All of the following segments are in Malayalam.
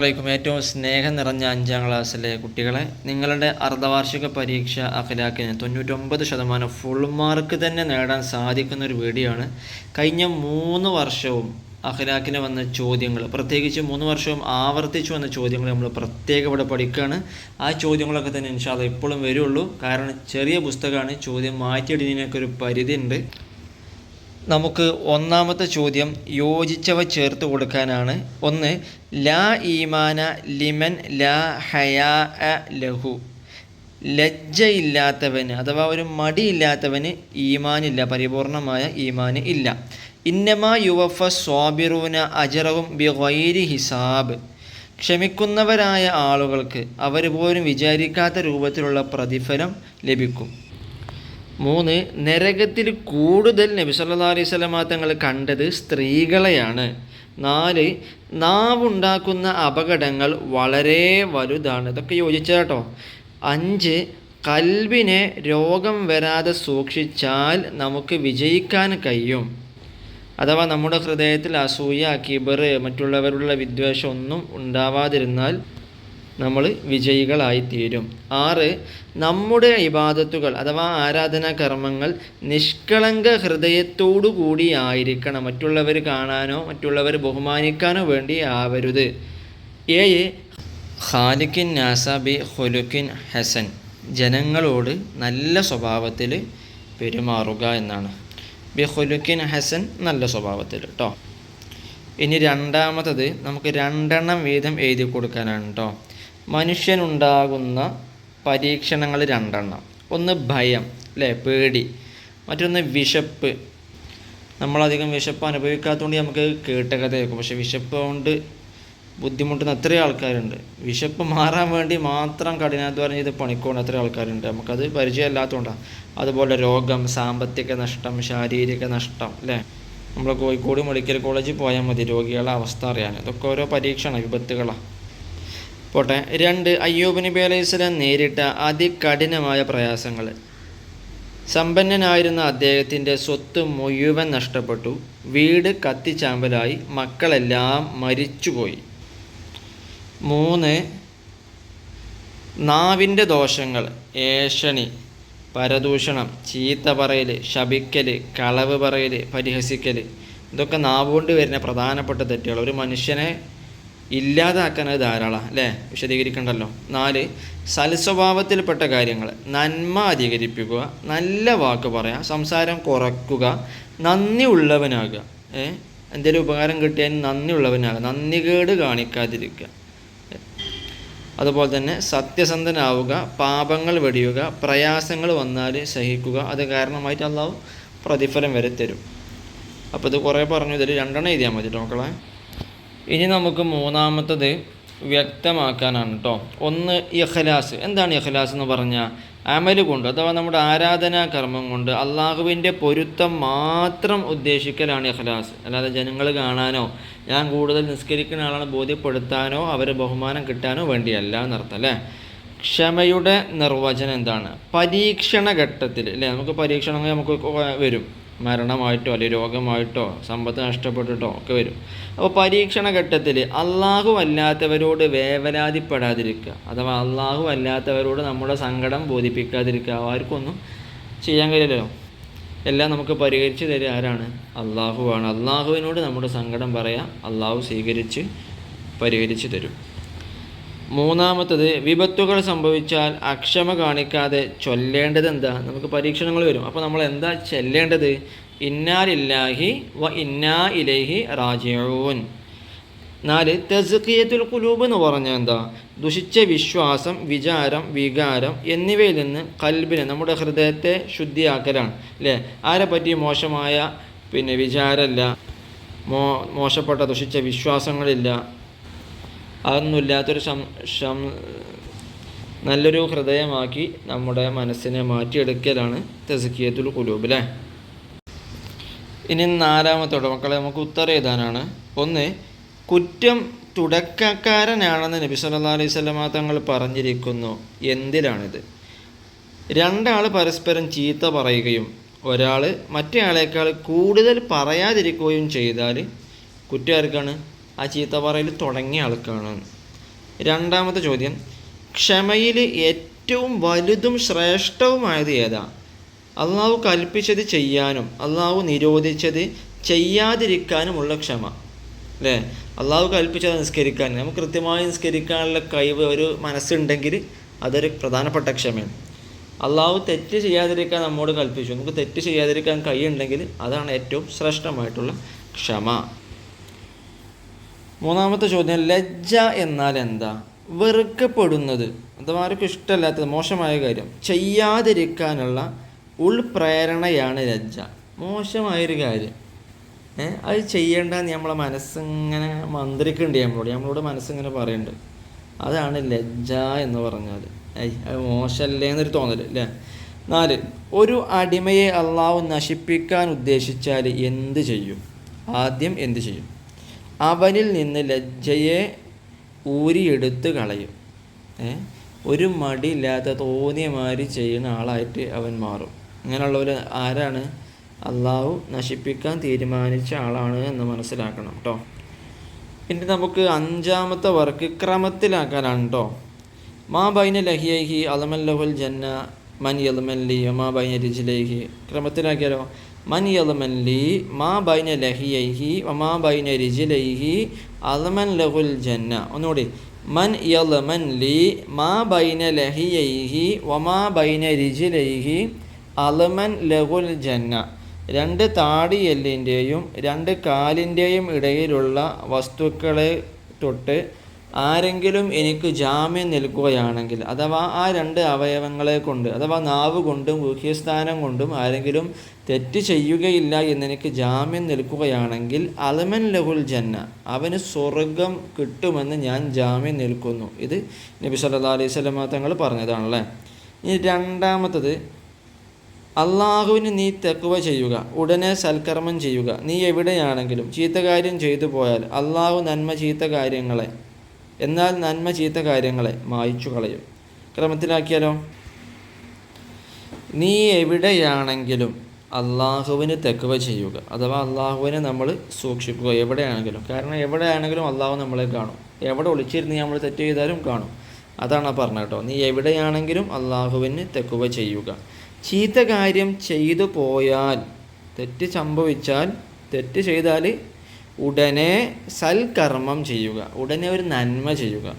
ക്കും ഏറ്റവും സ്നേഹം നിറഞ്ഞ അഞ്ചാം ക്ലാസ്സിലെ കുട്ടികളെ നിങ്ങളുടെ അർദ്ധവാർഷിക പരീക്ഷ അഖിലാക്കിന് തൊണ്ണൂറ്റൊമ്പത് ശതമാനം ഫുൾ മാർക്ക് തന്നെ നേടാൻ സാധിക്കുന്ന ഒരു വീഡിയോ ആണ് കഴിഞ്ഞ മൂന്ന് വർഷവും അഖിലാക്കിന് വന്ന ചോദ്യങ്ങൾ പ്രത്യേകിച്ച് മൂന്ന് വർഷവും ആവർത്തിച്ചു വന്ന ചോദ്യങ്ങൾ നമ്മൾ പ്രത്യേകം ഇവിടെ പഠിക്കുകയാണ്. ആ ചോദ്യങ്ങളൊക്കെ തന്നെ ഇൻഷാല്ല ഇപ്പോഴും വരുള്ളൂ. കാരണം ചെറിയ പുസ്തകമാണ് ചോദ്യം മാറ്റിയിടുന്നതിനൊക്കെ ഒരു പരിധി ഉണ്ട് നമുക്ക് ഒന്നാമത്തെ ചോദ്യം യോജിച്ചവ ചേർത്ത് കൊടുക്കാനാണ്. ഒന്ന് ലാ ഈമാന ലിമൻ ലാ ഹയാ ലഹു. ലജ്ജയില്ലാത്തവന് അഥവാ ഒരു മടിയില്ലാത്തവന് ഈമാനില്ല പരിപൂർണമായ ഈമാന് ഇല്ല. ഇന്നമാ യുവഫ സ്വാബിറൂന അജറവും ബിഗൈരി ഹിസാബ്. ക്ഷമിക്കുന്നവരായ ആളുകൾക്ക് അവർ പോലും വിചാരിക്കാത്ത രൂപത്തിലുള്ള പ്രതിഫലം ലഭിക്കും. മൂന്ന് നരകത്തിൽ കൂടുതൽ നബി സല്ലാ അലൈഹി സ്വലമാ തങ്ങൾ കണ്ടത് സ്ത്രീകളെയാണ്. നാല് നാവുണ്ടാക്കുന്ന അപകടങ്ങൾ വളരെ വലുതാണ്. ഇതൊക്കെ യോജിച്ചാട്ടോ അഞ്ച് കൽവിനെ രോഗം വരാതെ സൂക്ഷിച്ചാൽ നമുക്ക് വിജയിക്കാൻ കഴിയും. അഥവാ നമ്മുടെ ഹൃദയത്തിൽ അസൂയ കിബർ മറ്റുള്ളവരുള്ള വിദ്വേഷം ഒന്നും ഉണ്ടാവാതിരുന്നാൽ നമ്മൾ വിജയികളായിത്തീരും. ആറ് നമ്മുടെ ഇബാദത്തുകൾ അഥവാ ആരാധനാ കർമ്മങ്ങൾ നിഷ്കളങ്ക ഹൃദയത്തോടു കൂടി ആയിരിക്കണം. മറ്റുള്ളവർ കാണാനോ മറ്റുള്ളവർ ബഹുമാനിക്കാനോ വേണ്ടി ആവരുത്. ഏഴ് നാസ ബി ഹുലുക്കിൻ ഹസൻ. ജനങ്ങളോട് നല്ല സ്വഭാവത്തിൽ പെരുമാറുക എന്നാണ്. ബി ഹുലുക്കിൻ ഹസൻ നല്ല സ്വഭാവത്തിൽ കേട്ടോ ഇനി രണ്ടാമത്തത് നമുക്ക് രണ്ടെണ്ണം വീതം എഴുതി കൊടുക്കാനാണ് കേട്ടോ മനുഷ്യനുണ്ടാകുന്ന പരീക്ഷണങ്ങൾ രണ്ടെണ്ണം. ഒന്ന് ഭയം അല്ലേ പേടി. മറ്റൊന്ന് വിശപ്പ്. നമ്മളധികം വിശപ്പ് അനുഭവിക്കാത്തതുകൊണ്ട് നമുക്ക് കേട്ട കഥയായിരിക്കും പക്ഷെ വിശപ്പ് കൊണ്ട് ബുദ്ധിമുട്ടുന്ന എത്രയോ ആൾക്കാരുണ്ട്. വിശപ്പ് മാറാൻ വേണ്ടി മാത്രം കഠിനാധ്വാനം ചെയ്ത് പണിക്കൊണ്ട് അത്രയും ആൾക്കാരുണ്ട്. നമുക്കത് പരിചയമില്ലാത്തതുകൊണ്ടാണ്. അതുപോലെ രോഗം സാമ്പത്തിക നഷ്ടം ശാരീരിക നഷ്ടം അല്ലേ നമ്മൾ കോഴിക്കോട് മെഡിക്കൽ കോളേജിൽ പോയാൽ മതി. രോഗികളുടെ അവസ്ഥ അറിയാൻ. ഇതൊക്കെ ഓരോ പരീക്ഷണ വിപത്തുകളാണ്. പോട്ടെ. രണ്ട് അയ്യൂബ് നബി അലൈഹി സ്വലാം നേരിട്ട അതികഠിനമായ പ്രയാസങ്ങൾ. സമ്പന്നനായിരുന്ന അദ്ദേഹത്തിന്റെ സ്വത്ത് മുഴുവൻ നഷ്ടപ്പെട്ടു. വീട് കത്തിച്ചാമ്പലായി. മക്കളെല്ലാം മരിച്ചുപോയി. മൂന്ന് നാവിന്റെ ദോഷങ്ങൾ. ഏഷണി പരദൂഷണം ചീത്ത പറയൽ ശപിക്കൽ കളവ് പറയൽ പരിഹസിക്കൽ ഇതൊക്കെ നാവുകൊണ്ട് വരുന്ന പ്രധാനപ്പെട്ട തെറ്റുകൾ. ഒരു മനുഷ്യനെ ഇല്ലാതാക്കാൻ അത് ധാരാളം അല്ലേ? വിശദീകരിക്കണ്ടല്ലോ. നാല് സൽസ്വഭാവത്തിൽപ്പെട്ട കാര്യങ്ങൾ നന്മ അധികരിപ്പിക്കുക നല്ല വാക്ക് പറയാം സംസാരം കുറയ്ക്കുക നന്ദി ഉള്ളവനാകുക ഏ? എന്തെങ്കിലും ഉപകാരം കിട്ടിയാൽ നന്ദി ഉള്ളവനാകുക നന്ദികേട് കാണിക്കാതിരിക്കുക. അതുപോലെ തന്നെ സത്യസന്ധനാവുക പാപങ്ങൾ വെടിയുക പ്രയാസങ്ങൾ വന്നാൽ സഹിക്കുക അത് കാരണമായിട്ട് അള്ളാഹു പ്രതിഫലം വരെ തരും. അപ്പോൾ ഇത് കുറേ പറഞ്ഞു ഇതിൽ രണ്ടെണ്ണം എഴുതിയാൽ മതി മക്കളെ. ഇനി നമുക്ക് മൂന്നാമത്തത് വ്യക്തമാക്കാനാണ് കേട്ടോ ഒന്ന് ഇഖ്ലാസ്. എന്താണ് ഇഖ്ലാസ് എന്ന് പറഞ്ഞാൽ അമൽ കൊണ്ട് അഥവാ നമ്മുടെ ആരാധനാ കർമ്മം കൊണ്ട് അള്ളാഹുവിന്റെ പൊരുത്തം മാത്രം ഉദ്ദേശിക്കലാണ് ഇഖ്ലാസ്. അല്ലാതെ ജനങ്ങൾ കാണാനോ ഞാൻ കൂടുതൽ നിസ്കരിക്കുന്ന ആളാണ് ബോധ്യപ്പെടുത്താനോ അവരെ ബഹുമാനം കിട്ടാനോ വേണ്ടിയല്ല എന്നർത്ഥം അല്ലേ? ക്ഷമയുടെ നിർവചനം എന്താണ്? പരീക്ഷണ ഘട്ടത്തിൽ. അല്ലേ? നമുക്ക് പരീക്ഷണങ്ങൾ നമുക്ക് വരും. മരണമായിട്ടോ അല്ലെങ്കിൽ രോഗമായിട്ടോ സമ്പത്ത് നഷ്ടപ്പെട്ടിട്ടോ ഒക്കെ വരും. അപ്പോൾ പരീക്ഷണ ഘട്ടത്തിൽ അള്ളാഹു അല്ലാത്തവരോട് വേവലാതിപ്പെടാതിരിക്കുക. അഥവാ അള്ളാഹു അല്ലാത്തവരോട് നമ്മുടെ സങ്കടം ബോധിപ്പിക്കാതിരിക്കുക. ആർക്കൊന്നും ചെയ്യാൻ കഴിയില്ലല്ലോ. എല്ലാം നമുക്ക് പരിഹരിച്ച് തരിക ആരാണ്? അള്ളാഹുവാണ് അള്ളാഹുവിനോട് നമ്മുടെ സങ്കടം പറയാം. അള്ളാഹു സ്വീകരിച്ച് പരിഹരിച്ച് തരും. മൂന്നാമത്തത് വിപത്തുകൾ സംഭവിച്ചാൽ അക്ഷമ കാണിക്കാതെ ചൊല്ലേണ്ടത് എന്താ നമുക്ക് പരീക്ഷണങ്ങൾ വരും. അപ്പോൾ നമ്മൾ എന്താ ചൊല്ലേണ്ടത്? ഇന്നാലില്ലാഹി വ ഇന്നാ ഇലൈഹി റാജിഊൻ. നാല് തെസുഖിയത്തുൽ കുലൂബ് എന്ന് പറഞ്ഞാൽ എന്താ? ദുഷിച്ച വിശ്വാസം വിചാരം വികാരം എന്നിവയിൽ നിന്ന് കൽബിനെ നമ്മുടെ ഹൃദയത്തെ ശുദ്ധിയാക്കലാണ്. അല്ലേ? പറ്റി? മോശമായ പിന്നെ വിചാരമല്ല മോ മോശപ്പെട്ട ദുഷിച്ച വിശ്വാസങ്ങളില്ല അതൊന്നുമില്ലാത്തൊരു ഷം നല്ലൊരു ഹൃദയമാക്കി നമ്മുടെ മനസ്സിനെ മാറ്റിയെടുക്കലാണ് തെസക്കിയത്തുൽ കുലൂബ് അല്ലേ ഇനി നാലാമത്തോടെ മക്കളെ നമുക്ക് ഉത്തരം എഴുതാനാണ്. ഒന്ന് കുറ്റം തുടക്കക്കാരനാണെന്ന് നബി സല്ലാ അലൈഹി സ്വലമ തങ്ങൾ പറഞ്ഞിരിക്കുന്നു. എന്തിലാണിത്? രണ്ടാൾ പരസ്പരം ചീത്ത പറയുകയും ഒരാൾ മറ്റേ ആളേക്കാൾ കൂടുതൽ പറയാതിരിക്കുകയും ചെയ്താൽ കുറ്റം ആർക്കാണ്? ആ ചീത്ത തുടങ്ങിയ ആൾക്കാണ്. രണ്ടാമത്തെ ചോദ്യം ക്ഷമയിൽ ഏറ്റവും വലുതും ശ്രേഷ്ഠവുമായത് ഏതാ? അള്ളാഹു കൽപ്പിച്ചത് ചെയ്യാനും അള്ളാഹു നിരോധിച്ചത് ചെയ്യാതിരിക്കാനുമുള്ള ക്ഷമ. അല്ലേ? അള്ളാഹു കൽപ്പിച്ചത് നിസ്കരിക്കാൻ നമുക്ക് കൃത്യമായി നിസ്കരിക്കാനുള്ള കഴിവ് ഒരു മനസ്സുണ്ടെങ്കിൽ അതൊരു പ്രധാനപ്പെട്ട ക്ഷമയാണ്. അള്ളാഹു തെറ്റ് ചെയ്യാതിരിക്കാൻ നമ്മോട് കൽപ്പിച്ചു. നമുക്ക് തെറ്റ് ചെയ്യാതിരിക്കാൻ കഴിയുണ്ടെങ്കിൽ അതാണ് ഏറ്റവും ശ്രേഷ്ഠമായിട്ടുള്ള ക്ഷമ. മൂന്നാമത്തെ ചോദ്യം ലജ്ജ എന്നാൽ എന്താ? വെറുക്കപ്പെടുന്നത്. അഥവാ ആർക്കും ഇഷ്ടമല്ലാത്തത് മോശമായ കാര്യം. ചെയ്യാതിരിക്കാനുള്ള ഉൾപ്രേരണയാണ് ലജ്ജ. മോശമായൊരു കാര്യം. ഏ അത് ചെയ്യേണ്ടെന്ന് നമ്മളെ മനസ്സിങ്ങനെ മന്ത്രിക്കുന്നുണ്ട് നമ്മളോട്. നമ്മളോട് മനസ്സിങ്ങനെ പറയുന്നുണ്ട് അതാണ് ലജ്ജ എന്ന് പറഞ്ഞാൽ. ഐ അത് മോശമല്ലേ എന്നൊരു തോന്നൽ അല്ലേ? നാല് ഒരു അടിമയെ അള്ളാഹു നശിപ്പിക്കാൻ ഉദ്ദേശിച്ചാൽ എന്ത് ചെയ്യും? ആദ്യം എന്ത് ചെയ്യും? അവനിൽ നിന്ന് ലജ്ജയെ ഊരിയെടുത്ത് കളയും. ഏ? ഒരു മടിയില്ലാത്ത തോന്നിയ മാതിരി ചെയ്യുന്ന ആളായിട്ട് അവൻ മാറും. അങ്ങനെയുള്ളവർ ആരാണ്? അള്ളാഹു നശിപ്പിക്കാൻ തീരുമാനിച്ച ആളാണ് എന്ന് മനസ്സിലാക്കണം കേട്ടോ പിന്നെ നമുക്ക് അഞ്ചാമത്തെ വർക്ക് ക്രമത്തിലാക്കാനാണ് കേട്ടോ മാ ബൈന ലഹിയഹി അലമല്ലഹുൽ ജന്ന മൻ യലമല്ലി മാ ബൈന രിജിലേഹി. ക്രമത്തിലാക്കിയാലോ? മൻ യലമല്ലി മാ ബൈന വമാ ബൈന ജന്ന. ഒന്നുകൂടി. മൻ യലമൻ ലി മാ ബൈന വമാ ബൈന ജന്ന. രണ്ട് താടിയെല്ലിന്റെയും രണ്ട് കാലിന്റെയും ഇടയിലുള്ള വസ്തുക്കളെ തൊട്ട് ആരെങ്കിലും എനിക്ക് ജാമ്യം നൽകുകയാണെങ്കിൽ അഥവാ ആ രണ്ട് അവയവങ്ങളെ കൊണ്ട് അഥവാ നാവ് കൊണ്ടും ഗുഹ്യസ്ഥാനം കൊണ്ടും ആരെങ്കിലും തെറ്റ് ചെയ്യുകയില്ല എന്നെനിക്ക് ജാമ്യം നിൽക്കുകയാണെങ്കിൽ അലമൻ ലഹുൽ ജന്ന അവന് സ്വർഗം കിട്ടുമെന്ന് ഞാൻ ജാമ്യം നിൽക്കുന്നു ഇത് നബി സല്ലാ അലൈഹി സ്വലമ തങ്ങൾ പറഞ്ഞതാണല്ലേ? ഇനി രണ്ടാമത്തത് അള്ളാഹുവിന് നീ തെക്കുവ ചെയ്യുക ഉടനെ സൽക്കർമ്മം ചെയ്യുക. നീ എവിടെയാണെങ്കിലും ചീത്ത കാര്യം ചെയ്തു പോയാൽ അള്ളാഹു നന്മ ചീത്ത കാര്യങ്ങളെ എന്നാൽ നന്മ ചീത്ത കാര്യങ്ങളെ മായിച്ചു കളയും. ക്രമത്തിലാക്കിയാലോ? നീ എവിടെയാണെങ്കിലും അള്ളാഹുവിന് തെക്കുവ ചെയ്യുക. അഥവാ അള്ളാഹുവിനെ നമ്മൾ സൂക്ഷിക്കുക എവിടെയാണെങ്കിലും. കാരണം എവിടെയാണെങ്കിലും അള്ളാഹു നമ്മളെ കാണും. എവിടെ ഒളിച്ചിരുന്ന് നമ്മൾ തെറ്റ് ചെയ്താലും കാണും. അതാണ് പറഞ്ഞത് കേട്ടോ. നീ എവിടെയാണെങ്കിലും അള്ളാഹുവിന് തെക്കുവ ചെയ്യുക. ചീത്ത കാര്യം ചെയ്തു പോയാൽ തെറ്റ് സംഭവിച്ചാൽ തെറ്റ് ചെയ്താൽ ഉടനെ സൽക്കർമ്മം ചെയ്യുക ഉടനെ ഒരു നന്മ ചെയ്യുക.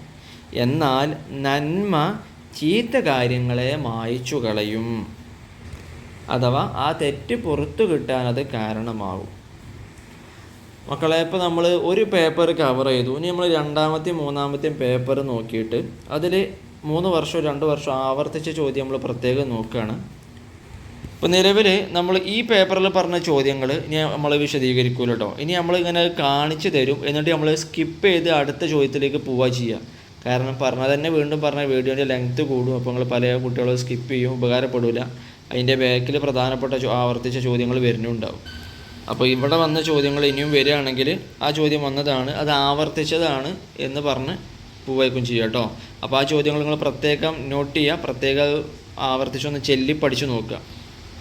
എന്നാൽ നന്മ ചീത്ത കാര്യങ്ങളെ മായ്ച്ചു കളയും. അഥവാ ആ തെറ്റ് പുറത്തു കിട്ടാൻ അത് കാരണമാകും. മക്കളെ ഇപ്പോൾ നമ്മൾ ഒരു പേപ്പർ കവർ ചെയ്തു. ഇനി നമ്മൾ രണ്ടാമത്തെയും മൂന്നാമത്തെയും പേപ്പർ നോക്കിയിട്ട് അതിൽ മൂന്ന് വർഷം രണ്ട് വർഷം ആവർത്തിച്ച ചോദ്യം നമ്മൾ പ്രത്യേകം നോക്കുകയാണ്. ഇപ്പോൾ നിലവിൽ നമ്മൾ ഈ പേപ്പറിൽ പറഞ്ഞ ചോദ്യങ്ങൾ ഇനി നമ്മൾ വിശദീകരിക്കൂല കേട്ടോ ഇനി നമ്മൾ ഇങ്ങനെ കാണിച്ചു തരും. എന്നിട്ട് നമ്മൾ സ്കിപ്പ് ചെയ്ത് അടുത്ത ചോദ്യത്തിലേക്ക് പോവുക ചെയ്യുക കാരണം പറഞ്ഞാൽ തന്നെ വീണ്ടും പറഞ്ഞ വീഡിയോന്റെ ലെങ്ത്ത് കൂടും. അപ്പോൾ നിങ്ങൾ പല കുട്ടികളും സ്കിപ്പ് ചെയ്യും ഉപകാരപ്പെടില്ല അതിന്റെ ബാക്കിൽ പ്രധാനപ്പെട്ട ആവർത്തിച്ച ചോദ്യങ്ങൾ വരുന്നുണ്ടാവും. അപ്പോൾ ഇവിടെ വന്ന ചോദ്യങ്ങൾ ഇനിയും വരികയാണെങ്കിൽ ആ ചോദ്യം വന്നതാണ് അത് ആവർത്തിച്ചതാണ് എന്ന് പറഞ്ഞ് പൂവായിക്കും ചെയ്യുക കേട്ടോ അപ്പോൾ ആ ചോദ്യങ്ങൾ നിങ്ങൾ പ്രത്യേകം നോട്ട് ചെയ്യുക പ്രത്യേകം ആവർത്തിച്ചൊന്ന് ചെല്ലി പഠിച്ചു നോക്കുക.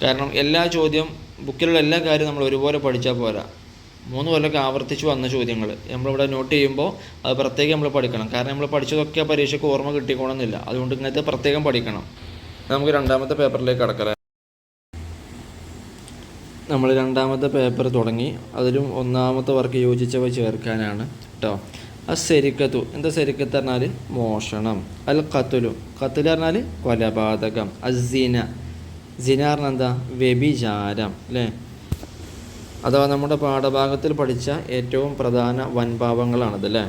കാരണം എല്ലാ ചോദ്യം ബുക്കിലുള്ള എല്ലാ കാര്യവും നമ്മൾ ഒരുപോലെ പഠിച്ചാൽ പോരാ. മൂന്ന് കൊല്ലമൊക്കെ ആവർത്തിച്ച് വന്ന ചോദ്യങ്ങൾ നമ്മളിവിടെ നോട്ട് ചെയ്യുമ്പോൾ അത് പ്രത്യേകം നമ്മൾ പഠിക്കണം. കാരണം നമ്മൾ പഠിച്ചതൊക്കെ പരീക്ഷയ്ക്ക് ഓർമ്മ കിട്ടിക്കോണമെന്നില്ല അതുകൊണ്ട് ഇങ്ങനത്തെ പ്രത്യേകം പഠിക്കണം. നമുക്ക് രണ്ടാമത്തെ പേപ്പറിലേക്ക് കടക്കാം. നമ്മൾ രണ്ടാമത്തെ പേപ്പർ തുടങ്ങി. അതിലും ഒന്നാമത്തെ വർക്ക് യോജിച്ചവ ചേർക്കാനാണ് കേട്ടോ ആ ശരിക്കത്തു എന്താ സെരിക്കത്ത് പറഞ്ഞാൽ മോഷണം. അൽ കത്തുലു കത്തുൽ പറഞ്ഞാൽ കൊലപാതകം. അസീന സിന പറഞ്ഞാൽ എന്താ വ്യഭിചാരം അല്ലേ അഥവാ നമ്മുടെ പാഠഭാഗത്തിൽ പഠിച്ച ഏറ്റവും പ്രധാന വൻപാപങ്ങളാണത് അല്ലേ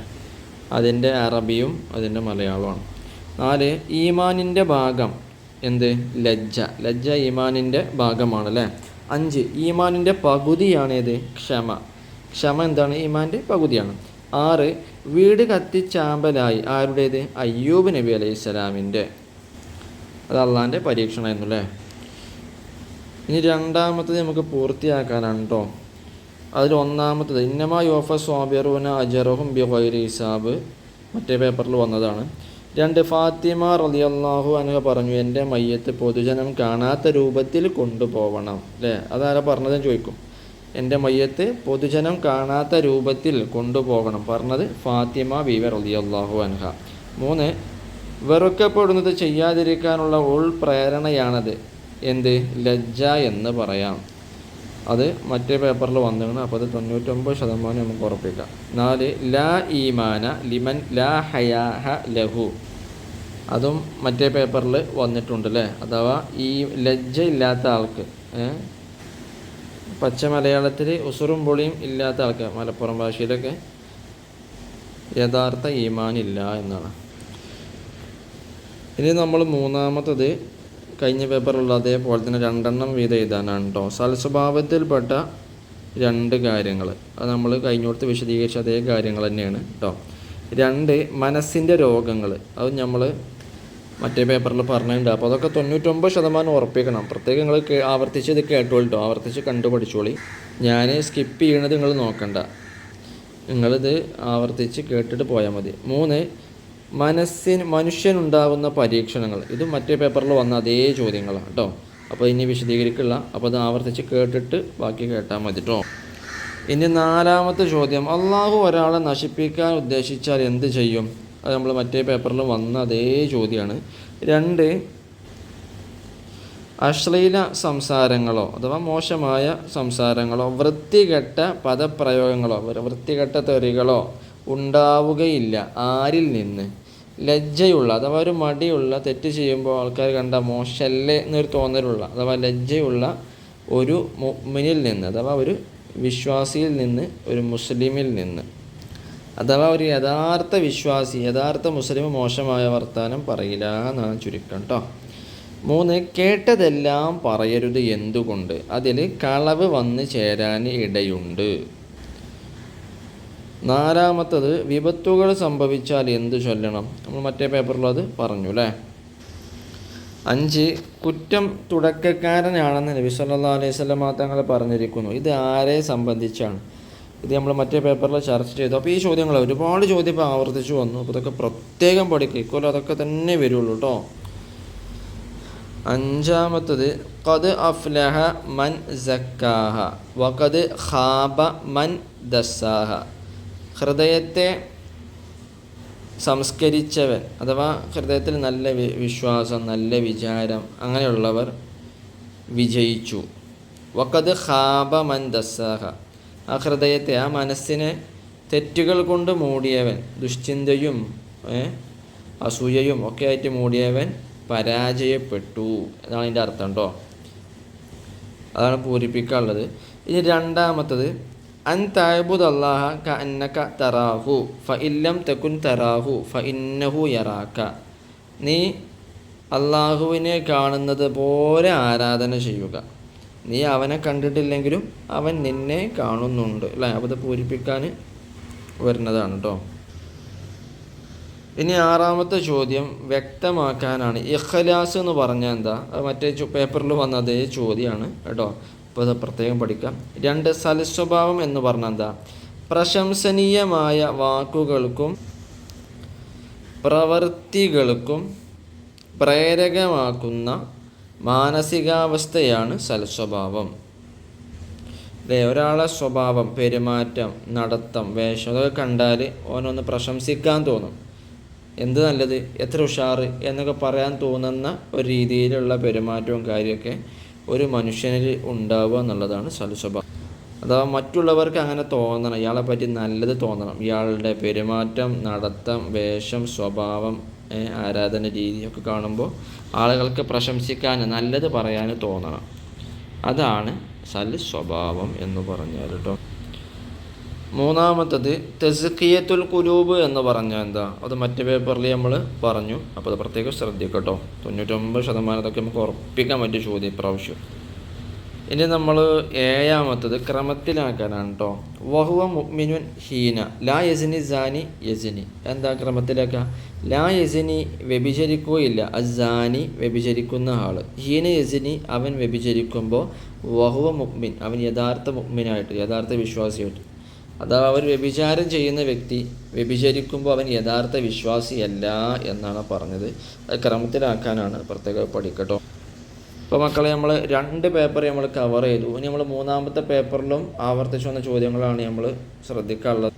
അതിന്റെ അറബിയും അതിന്റെ മലയാളമാണ് നാല് ഈമാനിന്റെ ഭാഗം എന്ത്? ലജ്ജ. ലജ്ജ ഈമാനിന്റെ ഭാഗമാണ് അല്ലേ അഞ്ച് ഈമാനിന്റെ പകുതിയാണേത് ക്ഷമ. ക്ഷമ എന്താണ്? ഈമാന്റെ പകുതിയാണ്. ആറ് വീട് കത്തിച്ചാമ്പലായി ആരുടേത്? അയ്യൂബ് നബി അലൈഹി സ്വലാമിന്റെ. അത് അള്ളാന്റെ പരീക്ഷണമായിരുന്നു അല്ലേ ഇനി രണ്ടാമത്തത് നമുക്ക് പൂർത്തിയാക്കാനാണ് കേട്ടോ അതിൽ ഒന്നാമത്തത് ഇന്നമാ യോഫ സ്വാബിറുന അജറഹും ബി ഹിസാബ്. മറ്റേ പേപ്പറിൽ വന്നതാണ്. രണ്ട് ഫാത്തിമ റളിയല്ലാഹു അൻഹ പറഞ്ഞു എന്റെ മയ്യത്ത് പൊതുജനം കാണാത്ത രൂപത്തിൽ കൊണ്ടുപോകണം അല്ലേ അതാരാ പറഞ്ഞതെന്ന് ചോദിക്കും. എന്റെ മയ്യത്ത് പൊതുജനം കാണാത്ത രൂപത്തിൽ കൊണ്ടുപോകണം പറഞ്ഞത് ഫാത്തിമ ബീവി റളിയല്ലാഹു അൻഹ. മൂന്ന് വെറുക്കപ്പെടുന്നത് ചെയ്യാതിരിക്കാനുള്ള ഉൾപ്രേരണയാണത്. എന്ത്? ലജ്ജ എന്ന് പറയാം. അത് മറ്റേ പേപ്പറിൽ വന്നിരുന്നു. അപ്പോൾ അത് തൊണ്ണൂറ്റൊമ്പത് ശതമാനം നമുക്ക് ഉറപ്പിക്കാം. നാല് ലാ ഈമാന ലിമൻ ലാ ഹയാഹ ലഹു. അതും മറ്റേ പേപ്പറിൽ വന്നിട്ടുണ്ട് അല്ലേ അഥവാ ഈ ലജ്ജ ഇല്ലാത്ത ആൾക്ക്? പച്ച മലയാളത്തിൽ ഉസുറും പൊളിയും ഇല്ലാത്ത ആൾക്ക് മലപ്പുറം ഭാഷയിലൊക്കെ യഥാർത്ഥ ഈമാനില്ല എന്നാണ്. ഇനി നമ്മൾ മൂന്നാമത്തത് കഴിഞ്ഞ പേപ്പറുള്ള അതേപോലെ തന്നെ രണ്ടെണ്ണം വീതം എഴുതാനാണ് കേട്ടോ സൽസ്വഭാവത്തിൽപ്പെട്ട രണ്ട് കാര്യങ്ങൾ അത് നമ്മൾ കഴിഞ്ഞോടത്ത് വിശദീകരിച്ച അതേ കാര്യങ്ങൾ തന്നെയാണ് കേട്ടോ രണ്ട് മനസ്സിന്റെ രോഗങ്ങൾ അത് നമ്മൾ മറ്റേ പേപ്പറിൽ പറഞ്ഞിട്ടുണ്ട്. അപ്പോൾ അതൊക്കെ തൊണ്ണൂറ്റൊമ്പത് ശതമാനം ഉറപ്പിക്കണം. പ്രത്യേകം നിങ്ങൾ ആവർത്തിച്ച് ഇത് കേട്ടോളൂ കേട്ടോ ആവർത്തിച്ച് കണ്ടുപഠിച്ചോളി. ഞാൻ സ്കിപ്പ് ചെയ്യണത് നിങ്ങൾ നോക്കണ്ട. നിങ്ങളിത് ആവർത്തിച്ച് കേട്ടിട്ട് പോയാൽ മതി. മൂന്ന് മനസ്സിന് മനുഷ്യനുണ്ടാകുന്ന പരീക്ഷണങ്ങൾ. ഇത് മറ്റേ പേപ്പറിൽ വന്ന അതേ ചോദ്യങ്ങളാണ് കേട്ടോ അപ്പോൾ ഇനി വിശദീകരിക്കില്ല. അപ്പോൾ അത് ആവർത്തിച്ച് കേട്ടിട്ട് ബാക്കി കേട്ടാൽ മതി കേട്ടോ ഇനി നാലാമത്തെ ചോദ്യം. അള്ളാഹു ഒരാളെ നശിപ്പിക്കാൻ ഉദ്ദേശിച്ചാൽ എന്ത് ചെയ്യും? അത് നമ്മൾ മറ്റേ പേപ്പറിൽ വന്ന അതേ ചോദ്യമാണ് രണ്ട് അശ്ലീല സംസാരങ്ങളോ അഥവാ മോശമായ സംസാരങ്ങളോ വൃത്തികെട്ട പദപ്രയോഗങ്ങളോ വൃത്തികെട്ട തെറികളോ ഉണ്ടാവുകയില്ല. ആരിൽ നിന്ന്? ലജ്ജയുള്ള അഥവാ ഒരു മടിയുള്ള തെറ്റ് ചെയ്യുമ്പോൾ ആൾക്കാർ കണ്ട മോശമല്ലേ എന്നൊരു തോന്നലുള്ള അഥവാ ലജ്ജയുള്ള ഒരു മുഅ്മിനിൽ നിന്ന് അഥവാ ഒരു വിശ്വാസിയിൽ നിന്ന് ഒരു മുസ്ലിമിൽ നിന്ന് അഥവാ ഒരു യഥാർത്ഥ വിശ്വാസി യഥാർത്ഥ മുസ്ലിം മോശമായ വർത്താനം പറയില്ല എന്നാണ് ചുരുക്കം കേട്ടോ മൂന്ന് കേട്ടതെല്ലാം പറയരുത് എന്തുകൊണ്ട്? അതിൽ കളവ് വന്ന് ചേരാൻ ഇടയുണ്ട്. നാലാമത്തത് വിപത്തുകൾ സംഭവിച്ചാൽ എന്ത് ചൊല്ലണം? നമ്മൾ മറ്റേ പേപ്പറിൽ അത് പറഞ്ഞു അല്ലേ അഞ്ച് കുറ്റം തുടക്കക്കാരനാണെന്ന് നബി സല്ലാ അലൈഹി വസല്ലമ തങ്ങൾ പറഞ്ഞിരിക്കുന്നു. ഇത് ആരെ സംബന്ധിച്ചാണ്? ഇത് നമ്മൾ മറ്റേ പേപ്പറിൽ ചർച്ച ചെയ്തു. അപ്പോൾ ഈ ചോദ്യങ്ങൾ ഒരുപാട് ചോദ്യം ഇപ്പോൾ ആവർത്തിച്ചു വന്നു. അപ്പോൾ ഇതൊക്കെ പ്രത്യേകം പഠിക്കുക ഇക്കോലം അതൊക്കെ തന്നെ വരുള്ളൂ കേട്ടോ അഞ്ചാമത്തത് കത് അഫ്ലഹ മൻ സക്കാഹ വകത് ഖാബ മൻ ദസ്സാഹ. ഹൃദയത്തെ സംസ്കരിച്ചവൻ അഥവാ ഹൃദയത്തിൽ നല്ല വിശ്വാസം നല്ല വിചാരം അങ്ങനെയുള്ളവർ വിജയിച്ചു. വക്കത് ഹാബ മൻ ആ ഹൃദയത്തെ ആ മനസ്സിനെ തെറ്റുകൾ കൊണ്ട് മൂടിയവൻ ദുശ്ചിന്തയും അസൂയയും ഒക്കെ ആയിട്ട് മൂടിയവൻ പരാജയപ്പെട്ടു. എന്നാണ് അതിന്റെ അർത്ഥം കേട്ടോ അതാണ് പൂരിപ്പിക്കാനുള്ളത്. ഇനി രണ്ടാമത്തത് ക തറാഹു ഫ തെക്കുൻ തറാഹു ഫ ഇന്നഹു യറാക്ക നീ അള്ളാഹുവിനെ കാണുന്നത് പോലെ ആരാധന ചെയ്യുക. നീ അവനെ കണ്ടിട്ടില്ലെങ്കിലും അവൻ നിന്നെ കാണുന്നുണ്ട്. അല്ലേ? ഇത് പൂരിപ്പിക്കാൻ വരുന്നതാണ് കേട്ടോ ഇനി ആറാമത്തെ ചോദ്യം വ്യക്തമാക്കാനാണ്. ഇഖലാസ് എന്ന് പറഞ്ഞാൽ എന്താ? മറ്റേ പേപ്പറിൽ അതേ ചോദ്യമാണ് കേട്ടോ അപ്പോൾ അത് പ്രത്യേകം പഠിക്കാം. രണ്ട് സൽസ്വഭാവം എന്ന് പറഞ്ഞാൽ എന്താ? പ്രശംസനീയമായ വാക്കുകൾക്കും പ്രവൃത്തികൾക്കും പ്രേരകമാക്കുന്ന മാനസികാവസ്ഥയാണ് സൽസ്വഭാവം. അല്ലേ ഒരാളെ സ്വഭാവം പെരുമാറ്റം നടത്തം വേഷം അതൊക്കെ കണ്ടാൽ ഓനൊന്ന് പ്രശംസിക്കാൻ തോന്നും. എന്ത് നല്ലത്? എത്ര ഉഷാറ്? എന്നൊക്കെ പറയാൻ തോന്നുന്ന ഒരു രീതിയിലുള്ള പെരുമാറ്റവും കാര്യമൊക്കെ ഒരു മനുഷ്യനിൽ ഉണ്ടാവുക എന്നുള്ളതാണ് സൽസ്വഭാവം അഥവാ മറ്റുള്ളവർക്ക് അങ്ങനെ തോന്നണം. ഇയാളെ പറ്റി നല്ലത് തോന്നണം. ഇയാളുടെ പെരുമാറ്റം നടത്തം വേഷം സ്വഭാവം ആരാധന രീതിയൊക്കെ കാണുമ്പോൾ ആളുകൾക്ക് പ്രശംസിക്കാൻ നല്ലത് പറയാൻ തോന്നണം. അതാണ് സൽ സ്വഭാവം എന്ന് പറഞ്ഞാൽ കേട്ടോ മൂന്നാമത്തത് തെസ്ക്കിയത്തുൽ കുലൂബ് എന്ന് പറഞ്ഞാൽ എന്താ? അത് മറ്റു പേപ്പറിൽ നമ്മൾ പറഞ്ഞു. അപ്പോൾ അത് പ്രത്യേകം ശ്രദ്ധിക്കട്ടോ. തൊണ്ണൂറ്റൊമ്പത് ശതമാനത്തൊക്കെ നമുക്ക് ഉറപ്പിക്കാൻ പറ്റിയ ചോദ്യം ഇപ്രാവശ്യം. ഇനി നമ്മൾ ഏഴാമത്തത് ക്രമത്തിലാക്കാനാണ് കേട്ടോ വഹുവ മുഅ്മിനുൻ ഹീന. ലാ യസിനി സാനി യസിനി. എന്താ ക്രമത്തിലാക്കുക ലാ യസിനി വ്യഭിചരിക്കുകയില്ല അസാനി വ്യഭിചരിക്കുന്ന ആൾ ഹീന യസിനി അവൻ വ്യഭിചരിക്കുമ്പോൾ വഹുവ മുഅ്മിൻ. അവൻ യഥാർത്ഥ മുഅ്മിനായിട്ട് യഥാർത്ഥ വിശ്വാസിയായിട്ട്. അഥവാ അവർ വ്യഭിചാരം ചെയ്യുന്ന വ്യക്തി വ്യഭിചരിക്കുമ്പോൾ അവൻ യഥാർത്ഥ വിശ്വാസിയല്ല എന്നാണ് പറഞ്ഞത്. അത് ക്രമത്തിലാക്കാനാണ് പ്രത്യേകം പഠിക്കട്ടോ ഇപ്പോൾ മക്കളെ നമ്മൾ രണ്ട് പേപ്പർ നമ്മൾ കവർ ചെയ്തു. ഇനി നമ്മൾ മൂന്നാമത്തെ പേപ്പറിലും ആവർത്തിച്ചു വന്ന ചോദ്യങ്ങളാണ് നമ്മൾ ശ്രദ്ധിക്കാനുള്ളത്.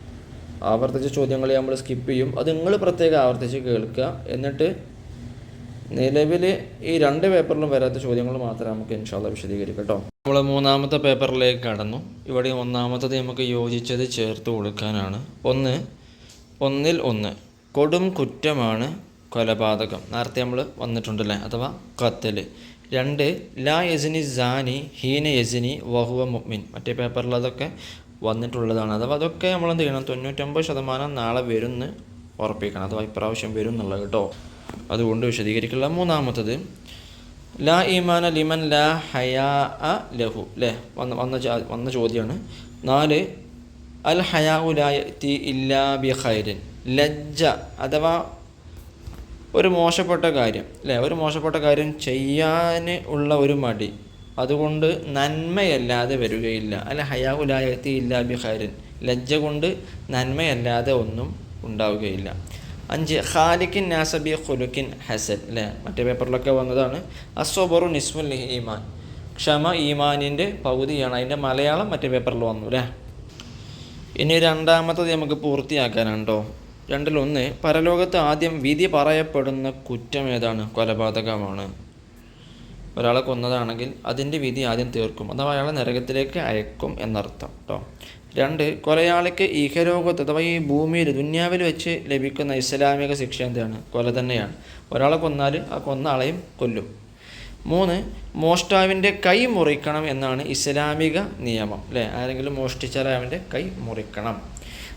ആവർത്തിച്ച ചോദ്യങ്ങൾ നമ്മൾ സ്കിപ്പ് ചെയ്യും. അത് നിങ്ങൾ പ്രത്യേകം ആവർത്തിച്ച് കേൾക്കുക. എന്നിട്ട് നിലവിൽ ഈ രണ്ട് പേപ്പറിലും വരാത്ത ചോദ്യങ്ങൾ മാത്രമേ നമുക്ക് ഇൻഷാല്ല വിശദീകരിക്കട്ടോ കേട്ടോ. നമ്മൾ മൂന്നാമത്തെ പേപ്പറിലേക്ക് കടന്നു. ഇവിടെ ഒന്നാമത്തത് നമുക്ക് യോജിച്ചത് ചേർത്ത് കൊടുക്കാനാണ്. ഒന്ന് ഒന്നിൽ ഒന്ന്. കൊടും കുറ്റമാണ് കൊലപാതകം. നേരത്തെ നമ്മൾ വന്നിട്ടുണ്ടല്ലേ? അഥവാ കത്തൽ രണ്ട് ലാ യസിനി സാനി ഹീന യസിനി വഹുവ മുഅ്മിൻ. മറ്റേ പേപ്പറിൽ അതൊക്കെ വന്നിട്ടുള്ളതാണ്. അഥവാ അതൊക്കെ നമ്മൾ എന്ത് ചെയ്യണം? തൊണ്ണൂറ്റൊമ്പത് ശതമാനം നാളെ വരുമെന്ന് ഉറപ്പിക്കണം. അഥവാ ഇപ്രാവശ്യം വരും എന്നുള്ളത് കേട്ടോ. അതുകൊണ്ട് വിശദീകരിക്കുള്ള മൂന്നാമത്തത് ലാ ഈമാന ലിമൻ ലാ ഹയാ അ ലഹു. അല്ലേ വന്ന വന്ന വന്ന ചോദ്യമാണ് നാല് അൽ ഹയാ ഉലായത്തി ഇല്ലാ ബി ഖൈരിൻ. ലജ്ജ അഥവാ ഒരു മോശപ്പെട്ട കാര്യം അല്ലേ ഒരു മോശപ്പെട്ട കാര്യം ചെയ്യാൻ ഉള്ള ഒരു മടി അതുകൊണ്ട് നന്മയല്ലാതെ വരികയില്ല. അല്ല ഹയാ ഉലായത്തി ഇല്ലാ ബി ഖൈരിൻ. ലജ്ജ കൊണ്ട് നന്മയല്ലാതെ ഒന്നും ഉണ്ടാവുകയില്ല. അഞ്ച് ഖാലിക്കിൻ നാസബി ഖുലുക്കിൻ ഹസൻ അല്ലേ? മറ്റേ പേപ്പറിലൊക്കെ വന്നതാണ്. അസ്വബറു നിസ്മുൽ ഈമാൻ. ക്ഷമ ഈമാനിന്റെ പകുതിയാണ്. അതിന്റെ മലയാളം മറ്റേ പേപ്പറിൽ വന്നു അല്ലേ? ഇനി രണ്ടാമത്തത് നമുക്ക് പൂർത്തിയാക്കാനാണ് കേട്ടോ രണ്ടിലൊന്ന് പരലോകത്ത് ആദ്യം വിധി പറയപ്പെടുന്ന കുറ്റം ഏതാണ്? കൊലപാതകമാണ്. ഒരാളെ കൊന്നതാണെങ്കിൽ അതിന്റെ വിധി ആദ്യം തീർക്കും. അഥവാ അയാളെ നരകത്തിലേക്ക് അയക്കും എന്നർത്ഥം കേട്ടോ രണ്ട് കൊലയാളിക്ക് ഈഹലോകത്ത് അഥവാ ഈ ഭൂമിയിൽ ദുന്യാവിൽ വെച്ച് ലഭിക്കുന്ന ഇസ്ലാമിക ശിക്ഷ എന്താണ്? കൊല തന്നെയാണ്. ഒരാളെ കൊന്നാൽ ആ കൊന്ന ആളെയും കൊല്ലും. മൂന്ന് മോഷ്ടാവിന്റെ കൈ മുറിക്കണം എന്നാണ് ഇസ്ലാമിക നിയമം അല്ലേ? ആരെങ്കിലും മോഷ്ടിച്ചാൽ അവന്റെ കൈ മുറിക്കണം.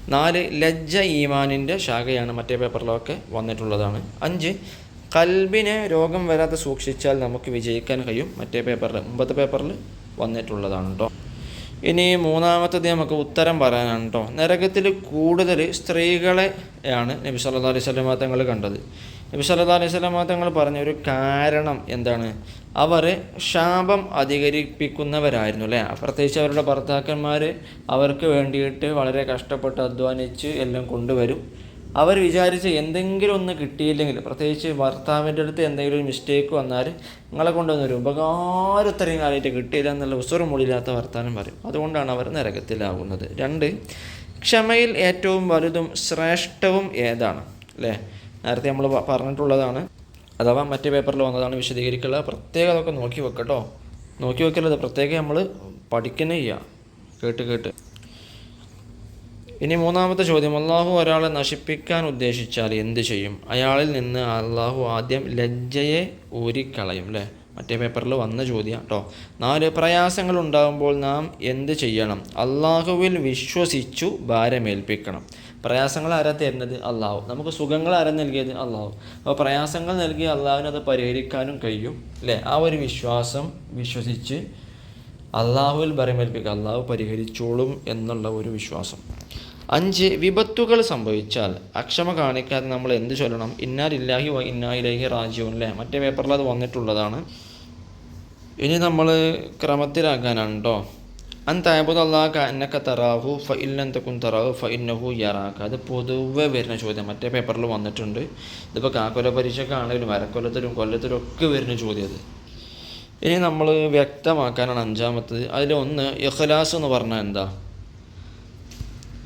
നാല് ലജ്ജ ഈമാനിന്റെ ശാഖയാണ് മറ്റേ പേപ്പറിലൊക്കെ വന്നിട്ടുള്ളതാണ്. അഞ്ച് കൽബിനെ രോഗം വരാതെ സൂക്ഷിച്ചാൽ നമുക്ക് വിജയിക്കാൻ കഴിയും മറ്റേ പേപ്പറിൽ മുമ്പത്തെ പേപ്പറിൽ വന്നിട്ടുള്ളതാണ് കേട്ടോ ഇനി മൂന്നാമത്തത് നമുക്ക് ഉത്തരം പറയാനാണ് കേട്ടോ നരകത്തിൽ കൂടുതൽ സ്ത്രീകളെ ആണ് നബി സല്ലാ അലൈഹി സ്വലമാ തങ്ങൾ കണ്ടത്. നബി സല്ലാ അലൈഹി സ്വലമാ തങ്ങൾ പറഞ്ഞ ഒരു കാരണം എന്താണ്? അവർ ശാപം അധികരിപ്പിക്കുന്നവരായിരുന്നു അല്ലേ? പ്രത്യേകിച്ച് അവരുടെ ഭർത്താക്കന്മാർ അവർക്ക് വേണ്ടിയിട്ട് വളരെ കഷ്ടപ്പെട്ട് അധ്വാനിച്ച് എല്ലാം കൊണ്ടുവരും. അവർ വിചാരിച്ച് എന്തെങ്കിലും ഒന്ന് കിട്ടിയില്ലെങ്കിൽ പ്രത്യേകിച്ച് ഭർത്താവിന്റെ അടുത്ത് എന്തെങ്കിലും ഒരു മിസ്റ്റേക്ക് വന്നാൽ നിങ്ങളെ കൊണ്ടുവന്നൊരു ഉപകാരം ഇത്രയും കാലമായിട്ട് കിട്ടിയില്ല എന്നുള്ള ഉസുറും മുടിയില്ലാത്ത വർത്താനം പറയും. അതുകൊണ്ടാണ് അവർ നരകത്തിലാകുന്നത് രണ്ട് ക്ഷമയിൽ ഏറ്റവും വലുതും ശ്രേഷ്ഠവും ഏതാണ്? അല്ലേ? നേരത്തെ നമ്മൾ പറഞ്ഞിട്ടുള്ളതാണ്. അഥവാ മറ്റേ പേപ്പറിൽ വന്നതാണ് വിശദീകരിക്കുക പ്രത്യേകം അതൊക്കെ നോക്കി വെക്കട്ടോ നോക്കി വെക്കരുത്. പ്രത്യേകം നമ്മൾ പഠിക്കുന്നേ ചെയ്യുക കേട്ട് കേട്ട്. ഇനി മൂന്നാമത്തെ ചോദ്യം. അള്ളാഹു ഒരാളെ നശിപ്പിക്കാൻ ഉദ്ദേശിച്ചാൽ എന്ത് ചെയ്യും? അയാളിൽ നിന്ന് അള്ളാഹു ആദ്യം ലജ്ജയെ ഊരിക്കളയും അല്ലേ മറ്റേ പേപ്പറിൽ വന്ന ചോദ്യം കേട്ടോ നാല് പ്രയാസങ്ങൾ ഉണ്ടാകുമ്പോൾ നാം എന്ത് ചെയ്യണം? അള്ളാഹുവിൽ വിശ്വസിച്ചു ഭാരമേൽപ്പിക്കണം. പ്രയാസങ്ങൾ ആരാ തരുന്നത്? അള്ളാഹു നമുക്ക് സുഖങ്ങൾ ആരാ നൽകിയത്? അള്ളാഹു അപ്പോൾ പ്രയാസങ്ങൾ നൽകി അള്ളാഹുവിന് അത് പരിഹരിക്കാനും കഴിയും അല്ലേ ആ ഒരു വിശ്വാസം വിശ്വസിച്ച് അള്ളാഹുവിൽ ഭരമേൽപ്പിക്കുക അള്ളാഹു പരിഹരിച്ചോളും എന്നുള്ള ഒരു വിശ്വാസം. അഞ്ച് വിപത്തുകൾ സംഭവിച്ചാൽ അക്ഷമ കാണിക്കാതെ നമ്മൾ എന്ത് ചൊല്ലണം? ഇന്നാലില്ലാഹി വ ഇന്നായിലേഹി റാജിയോൻ അല്ലേ? മറ്റേ പേപ്പറിൽ അത് വന്നിട്ടുള്ളതാണ്. ഇനി നമ്മൾ ക്രമത്തിലാക്കാനാണ് അൻ തായബുദ് അള്ളാഹ് എന്നക്ക തറാഹു ഫ ഇല്ലന്തക്കുൻ തറാഹു ഫ ഇന്നഹു യറാക്ക അത് പൊതുവെ വരുന്ന ചോദ്യം. മറ്റേ പേപ്പറിൽ വന്നിട്ടുണ്ട്. ഇതിപ്പോൾ കാക്കൊല പരീക്ഷക്കാണെങ്കിലും വരക്കൊല്ലത്തിലും കൊല്ലത്തിലും ഒക്കെ വരുന്ന ചോദ്യം അത്. ഇനി നമ്മൾ വ്യക്തമാക്കാനാണ് അഞ്ചാമത്തത്. അതിലൊന്ന് ഇഖ്ലാസ് എന്ന് പറഞ്ഞാൽ എന്താ?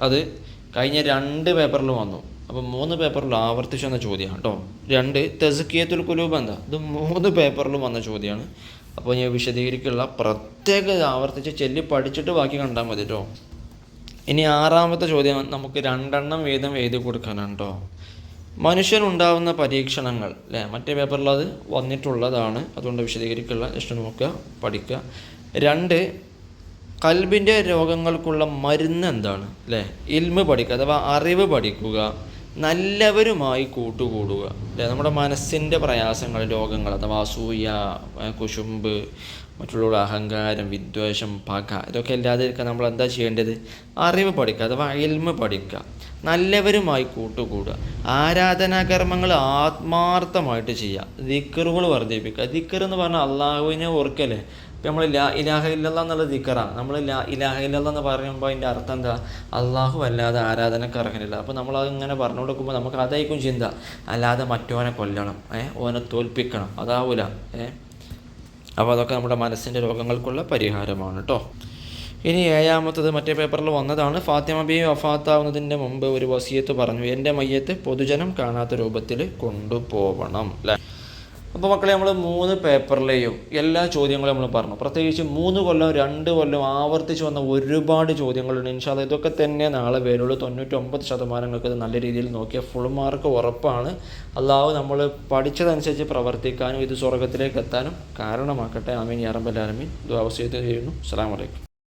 അത് കഴിഞ്ഞ രണ്ട് പേപ്പറിൽ വന്നു. അപ്പോൾ മൂന്ന് പേപ്പറിൽ ആവർത്തിച്ചു വന്ന ചോദ്യമാണ് കേട്ടോ രണ്ട് തെസുക്കിയത്തുൽ കുലൂബ് എന്താ? ഇത് മൂന്ന് പേപ്പറിലും വന്ന ചോദ്യമാണ്. അപ്പോൾ ഞാൻ വിശദീകരിക്കുള്ള പ്രത്യേക ആവർത്തിച്ച് ചെല്ലി പഠിച്ചിട്ട് ബാക്കി കണ്ടാൽ മതി കേട്ടോ ഇനി ആറാമത്തെ ചോദ്യം നമുക്ക് രണ്ടെണ്ണം വീതം എഴുതി കൊടുക്കാനാണ് കേട്ടോ മനുഷ്യനുണ്ടാവുന്ന പരീക്ഷണങ്ങൾ അല്ലേ മറ്റേ പേപ്പറിൽ അത് വന്നിട്ടുള്ളതാണ്. അതുകൊണ്ട് വിശദീകരിക്കുള്ള ജസ്റ്റ് നോക്കുക പഠിക്കുക. രണ്ട് കൽബിന്റെ രോഗങ്ങൾക്കുള്ള മരുന്ന് എന്താണ്? അല്ലേ ഇൽമ് പഠിക്കുക അഥവാ അറിവ് പഠിക്കുക. നല്ലവരുമായി കൂട്ടുകൂടുക. അല്ലേ നമ്മുടെ മനസ്സിന്റെ പ്രയാസങ്ങൾ രോഗങ്ങൾ അഥവാ അസൂയ കുശുമ്പ് മറ്റുള്ളവരുടെ അഹങ്കാരം വിദ്വേഷം പക ഇതൊക്കെ ഇല്ലാതിരിക്കാൻ നമ്മൾ എന്താ ചെയ്യേണ്ടത്? അറിവ് പഠിക്കുക അഥവാ ഇൽമ് പഠിക്കുക. നല്ലവരുമായി കൂട്ടുകൂടുക. ആരാധനാകർമ്മങ്ങൾ ആത്മാർത്ഥമായിട്ട് ചെയ്യുക. ദിക്കറുകൾ വർദ്ധിപ്പിക്കുക. ദിക്കർ എന്ന് പറഞ്ഞാൽ അള്ളാഹുവിനെ ഓർക്കല്ലേ? ഇപ്പം നമ്മൾ ലാ ഇലാഹ ഇല്ലല്ല എന്നുള്ള ദിക്കറാണ്. നമ്മൾ ലാ ഇലാഹ ഇല്ലല്ല എന്ന് പറയുമ്പോൾ അതിന്റെ അർത്ഥം എന്താ? അള്ളാഹു അല്ലാതെ ആരാധനക്ക് ഇറങ്ങണില്ല. അപ്പോൾ നമ്മൾ അതിങ്ങനെ പറഞ്ഞു കൊടുക്കുമ്പോൾ നമുക്ക് അതായിരിക്കും ചിന്ത. അല്ലാതെ മറ്റോനെ കൊല്ലണം. ഏ? ഓനെ തോൽപ്പിക്കണം. അതാവൂല. ഏ? അപ്പോൾ അതൊക്കെ നമ്മുടെ മനസ്സിന്റെ രോഗങ്ങൾക്കുള്ള പരിഹാരമാണ് കേട്ടോ ഇനി ഏഴാമത്തത് മറ്റേ പേപ്പറിൽ വന്നതാണ്. ഫാത്തിമ ബി വഫാത്താവുന്നതിന്റെ മുമ്പ് ഒരു വസിയത്ത് പറഞ്ഞു. എന്റെ മയ്യത്ത് പൊതുജനം കാണാത്ത രൂപത്തിൽ കൊണ്ടുപോകണം അല്ലേ അപ്പോൾ മക്കളെ നമ്മൾ മൂന്ന് പേപ്പറിലെയും എല്ലാ ചോദ്യങ്ങളും നമ്മൾ പറഞ്ഞു. പ്രത്യേകിച്ച് മൂന്ന് കൊല്ലം രണ്ട് കൊല്ലം ആവർത്തിച്ച് വന്ന ഒരുപാട് ചോദ്യങ്ങളുണ്ട്. ഇൻഷാദ് ഇതൊക്കെ തന്നെ നാളെ വരുള്ളൂ. തൊണ്ണൂറ്റൊമ്പത് ശതമാനങ്ങൾക്ക് നല്ല രീതിയിൽ നോക്കിയാൽ ഫുൾ മാർക്ക് ഉറപ്പാണ്. അള്ളാഹു നമ്മൾ പഠിച്ചതനുസരിച്ച് പ്രവർത്തിക്കാനും ഇത് സ്വർഗത്തിലേക്ക് എത്താനും കാരണമാക്കട്ടെ. ആമീൻ. യാറമ്പൽ ആലമീൻ. ദ്വാവസ്യത്തെ ചെയ്യുന്നു. അസ്സാം വലൈക്കും